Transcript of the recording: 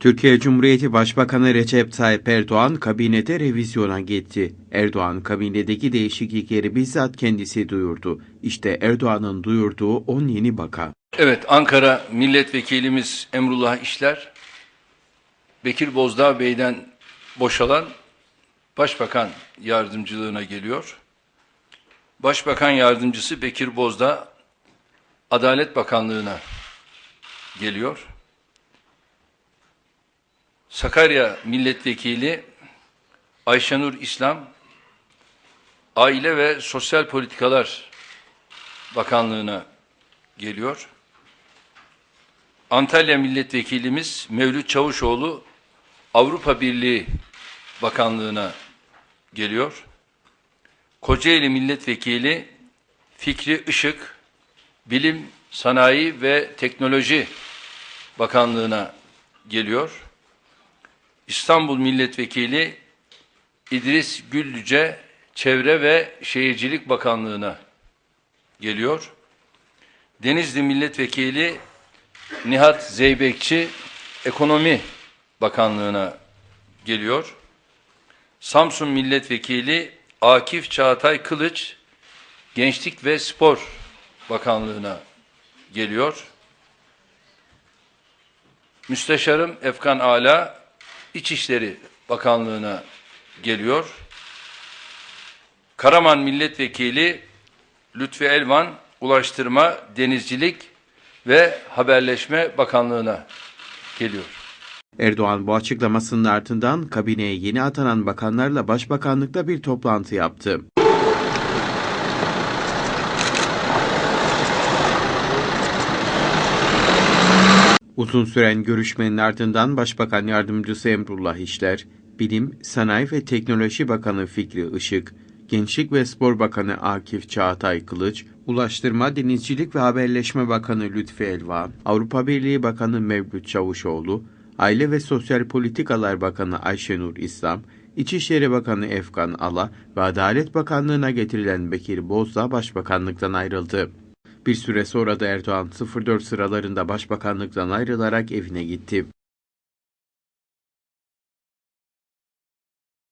Türkiye Cumhuriyeti Başbakanı Recep Tayyip Erdoğan kabinete revizyona gitti. Erdoğan kabinedeki değişiklikleri bizzat kendisi duyurdu. İşte Erdoğan'ın duyurduğu 10 yeni bakan. Evet, Ankara Milletvekilimiz Emrullah İşler, Bekir Bozdağ Bey'den boşalan Başbakan yardımcılığına geliyor. Başbakan yardımcısı Bekir Bozdağ Adalet Bakanlığı'na geliyor. Sakarya Milletvekili Ayşenur İslam Aile ve Sosyal Politikalar Bakanlığı'na geliyor. Antalya Milletvekilimiz Mevlüt Çavuşoğlu Avrupa Birliği Bakanlığı'na geliyor. Kocaeli Milletvekili Fikri Işık Bilim, Sanayi ve Teknoloji Bakanlığı'na geliyor. İstanbul Milletvekili İdris Güllüce Çevre ve Şehircilik Bakanlığı'na geliyor. Denizli Milletvekili Nihat Zeybekçi Ekonomi Bakanlığı'na geliyor. Samsun Milletvekili Akif Çağatay Kılıç Gençlik ve Spor Bakanlığı'na geliyor. Müsteşarım Efkan Ala İçişleri Bakanlığı'na geliyor. Karaman Milletvekili Lütfi Elvan Ulaştırma, Denizcilik ve Haberleşme Bakanlığı'na geliyor. Erdoğan bu açıklamasının ardından kabineye yeni atanan bakanlarla başbakanlıkta bir toplantı yaptı. Uzun süren görüşmenin ardından Başbakan Yardımcısı Emrullah İşler, Bilim, Sanayi ve Teknoloji Bakanı Fikri Işık, Gençlik ve Spor Bakanı Akif Çağatay Kılıç, Ulaştırma, Denizcilik ve Haberleşme Bakanı Lütfi Elvan, Avrupa Birliği Bakanı Mevlüt Çavuşoğlu, Aile ve Sosyal Politikalar Bakanı Ayşenur İslam, İçişleri Bakanı Efkan Ala ve Adalet Bakanlığı'na getirilen Bekir Bozdağ başbakanlıktan ayrıldı. Bir süre sonra da Erdoğan 04 sıralarında başbakanlıktan ayrılarak evine gitti.